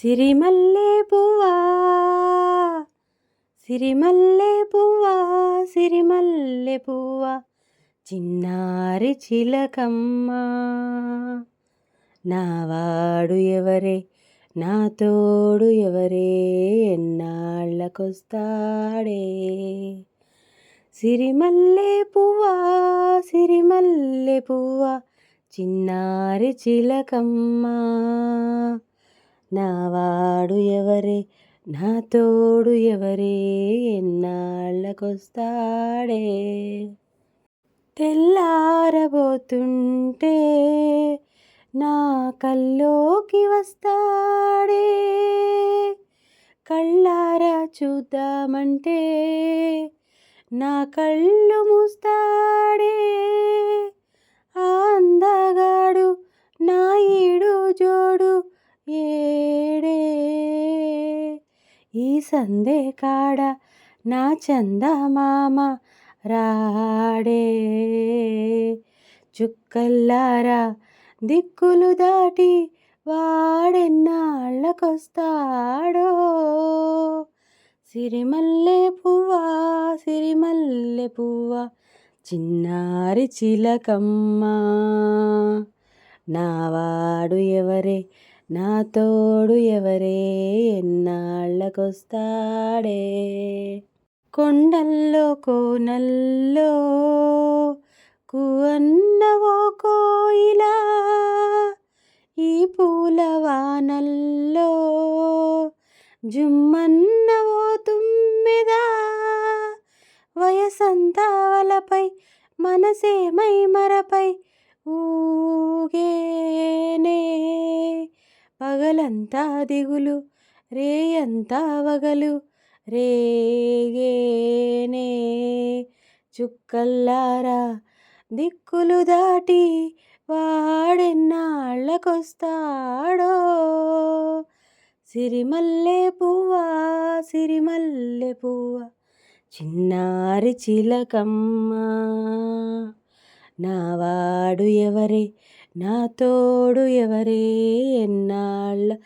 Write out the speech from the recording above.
సిరిమల్లే పువ్వా సిరిమల్లె పువ్వా సిరిమల్లె పువ్వా చిన్నారి చిలకమ్మ. నావాడు ఎవరే నా తోడు ఎవరే ఎన్నాళ్ళకొస్తాడే? సిరిమల్లె పువ్వా సిరిమల్లె పువ్వా చిన్నారి చిలకమ్మ. నావాడు ఎవరే? నా తోడు ఎవరే? ఎన్నాళ్ళకొస్తాడే? తెల్లారబోతుంటే నా కల్లోకి వస్తాడే. కళ్ళారా చూద్దామంటే నా కళ్ళు మూస్తాడే. ఆ అందగాడు నా ఈడు జోడు ఏ ఈ సందే కాడ నా చందమామ రాడే. చుక్కల్లారా దిక్కులు దాటి వాడెన్నాళ్ళకొస్తాడో. సిరిమల్లె పువ్వా సిరిమల్లె పువ్వా చిన్నారి చిలకమ్మ. నావాడు ఎవరే? నా తోడు ఎవరే ఎన్నాళ్ళకొస్తాడే? కొండల్లో కోనల్లో కువన్నవో కోయిలా ఈ పూల వానల్లో జుమ్మన్నవో తుమ్మెదా వయసంతావలపై మనసేమై మరపై ఊగే అంతా దిగులు రే అంతా వగలు రేగేనే చుక్కల్లారా దిక్కులు దాటి వాడెన్నాళ్ళకొస్తాడో. సిరిమల్లె పువ్వా సిరిమల్లె పువ్వా చిన్నారి చిలకమ్మ. నావాడు ఎవరే? నా తోడు ఎవరే ఎన్నాళ్ళకొస్తాడే?